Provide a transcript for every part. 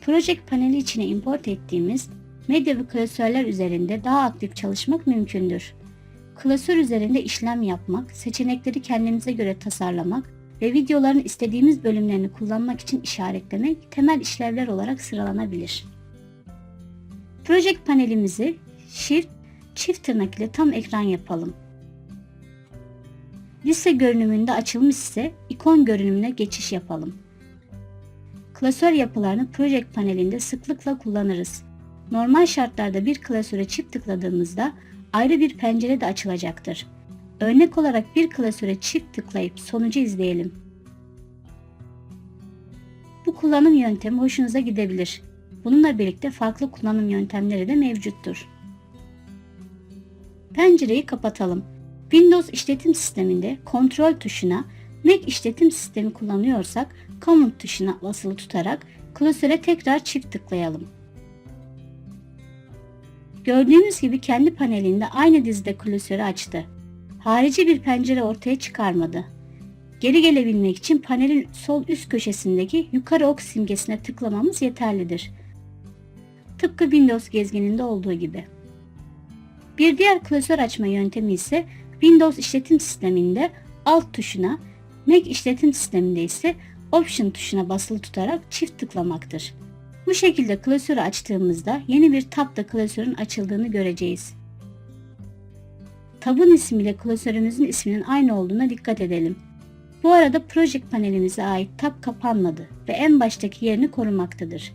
Project paneli içine import ettiğimiz medya ve klasörler üzerinde daha aktif çalışmak mümkündür. Klasör üzerinde işlem yapmak, seçenekleri kendimize göre tasarlamak ve videoların istediğimiz bölümlerini kullanmak için işaretlemek temel işlevler olarak sıralanabilir. Project panelimizi Shift çift tırnak ile tam ekran yapalım. Liste görünümünde açılmış ise ikon görünümüne geçiş yapalım. Klasör yapılarını Project panelinde sıklıkla kullanırız. Normal şartlarda bir klasöre çift tıkladığımızda ayrı bir pencere de açılacaktır. Örnek olarak bir klasöre çift tıklayıp sonucu izleyelim. Bu kullanım yöntemi hoşunuza gidebilir. Bununla birlikte farklı kullanım yöntemleri de mevcuttur. Pencereyi kapatalım. Windows işletim sisteminde kontrol tuşuna, Mac işletim sistemi kullanıyorsak Command tuşuna basılı tutarak klasöre tekrar çift tıklayalım. Gördüğünüz gibi kendi panelinde aynı dizide klasörü açtı. Harici bir pencere ortaya çıkarmadı. Geri gelebilmek için panelin sol üst köşesindeki yukarı ok simgesine tıklamamız yeterlidir. Tıpkı Windows gezgininde olduğu gibi. Bir diğer klasör açma yöntemi ise Windows işletim sisteminde Alt tuşuna, Mac işletim sisteminde ise Option tuşuna basılı tutarak çift tıklamaktır. Bu şekilde klasörü açtığımızda yeni bir tabda klasörün açıldığını göreceğiz. Tabın ismiyle klasörümüzün isminin aynı olduğuna dikkat edelim. Bu arada Project panelimize ait tab kapanmadı ve en baştaki yerini korumaktadır.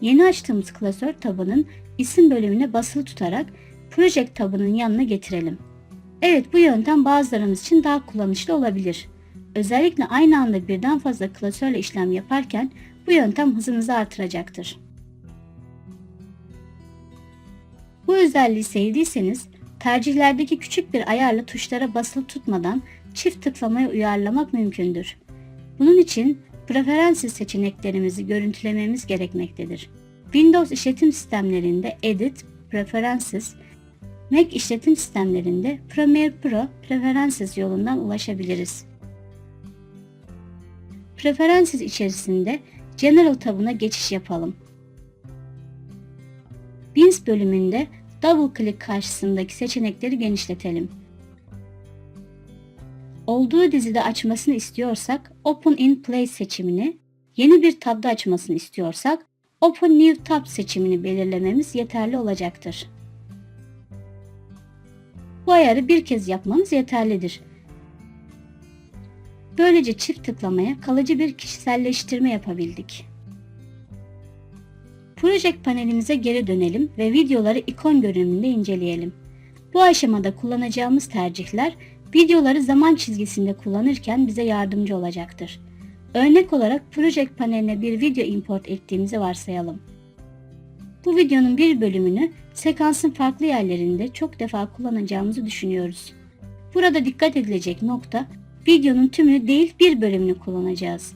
Yeni açtığımız klasör tabının isim bölümüne basılı tutarak Project tabının yanına getirelim. Evet bu yöntem bazılarımız için daha kullanışlı olabilir. Özellikle aynı anda birden fazla klasörle işlem yaparken bu yöntem hızınızı artıracaktır. Bu özelliği sevdiyseniz tercihlerdeki küçük bir ayarla tuşlara basılı tutmadan çift tıklamaya uyarlamak mümkündür. Bunun için preferansı seçeneklerimizi görüntülememiz gerekmektedir. Windows işletim sistemlerinde Edit, Preferences, Mac işletim sistemlerinde Premiere Pro Preferences yolundan ulaşabiliriz. Preferences içerisinde General tabına geçiş yapalım. Bins bölümünde double click karşısındaki seçenekleri genişletelim. Olduğu dizide açmasını istiyorsak Open in Place seçimini, yeni bir tabda açmasını istiyorsak Open New Tab seçimini belirlememiz yeterli olacaktır. Bu ayarı bir kez yapmanız yeterlidir. Böylece çift tıklamaya kalıcı bir kişiselleştirme yapabildik. Project panelimize geri dönelim ve videoları ikon görünümünde inceleyelim. Bu aşamada kullanacağımız tercihler videoları zaman çizgisinde kullanırken bize yardımcı olacaktır. Örnek olarak Project paneline bir video import ettiğimizi varsayalım. Bu videonun bir bölümünü sekansın farklı yerlerinde çok defa kullanacağımızı düşünüyoruz. Burada dikkat edilecek nokta videonun tümünü değil bir bölümünü kullanacağız.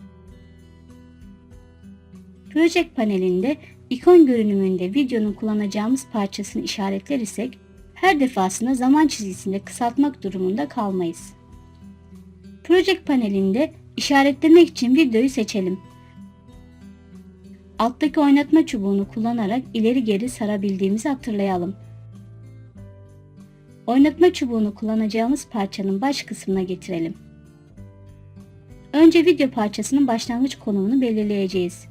Project panelinde ikon görünümünde videonun kullanacağımız parçasını işaretler isek her defasında zaman çizgisinde kısaltmak durumunda kalmayız. Project panelinde işaretlemek için videoyu seçelim. Alttaki oynatma çubuğunu kullanarak ileri geri sarabildiğimizi hatırlayalım. Oynatma çubuğunu kullanacağımız parçanın baş kısmına getirelim. Önce video parçasının başlangıç konumunu belirleyeceğiz.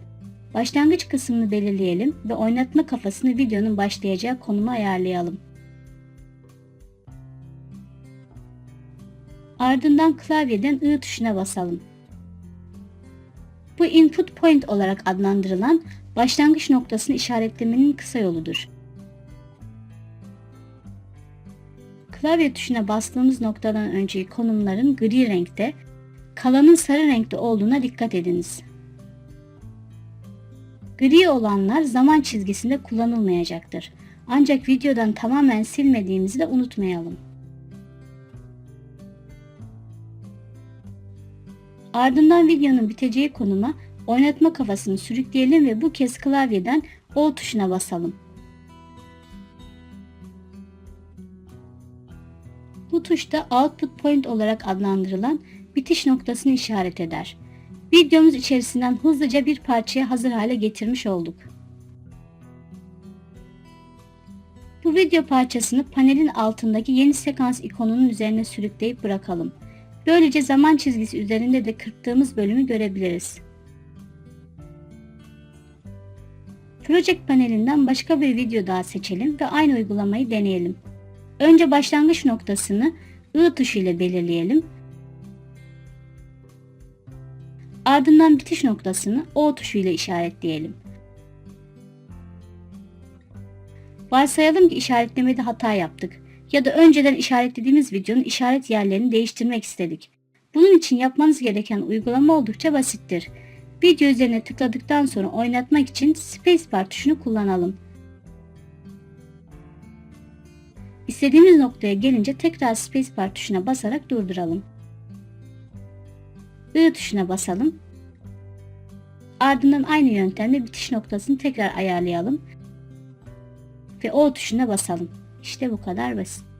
Başlangıç kısmını belirleyelim ve oynatma kafasını videonun başlayacağı konuma ayarlayalım. Ardından klavyeden I tuşuna basalım. Bu input point olarak adlandırılan başlangıç noktasını işaretlemenin kısa yoludur. Klavye tuşuna bastığımız noktadan önceki konumların gri renkte, kalanın sarı renkte olduğuna dikkat ediniz. Gri olanlar zaman çizgisinde kullanılmayacaktır. Ancak videodan tamamen silmediğimizi de unutmayalım. Ardından videonun biteceği konuma oynatma kafasını sürükleyelim ve bu kez klavyeden O tuşuna basalım. Bu tuşta output point olarak adlandırılan bitiş noktasını işaret eder. Videomuz içerisinden hızlıca bir parçayı hazır hale getirmiş olduk. Bu video parçasını panelin altındaki yeni sekans ikonunun üzerine sürükleyip bırakalım. Böylece zaman çizgisi üzerinde de kırptığımız bölümü görebiliriz. Project panelinden başka bir video daha seçelim ve aynı uygulamayı deneyelim. Önce başlangıç noktasını I tuşu ile belirleyelim. Ardından bitiş noktasını O tuşu ile işaretleyelim. Varsayalım ki işaretlemede hata yaptık ya da önceden işaretlediğimiz videonun işaret yerlerini değiştirmek istedik. Bunun için yapmanız gereken uygulama oldukça basittir. Video üzerine tıkladıktan sonra oynatmak için spacebar tuşunu kullanalım. İstediğimiz noktaya gelince tekrar spacebar tuşuna basarak durduralım. I tuşuna basalım. Ardından aynı yöntemle bitiş noktasını tekrar ayarlayalım ve O tuşuna basalım. İşte bu kadar basit.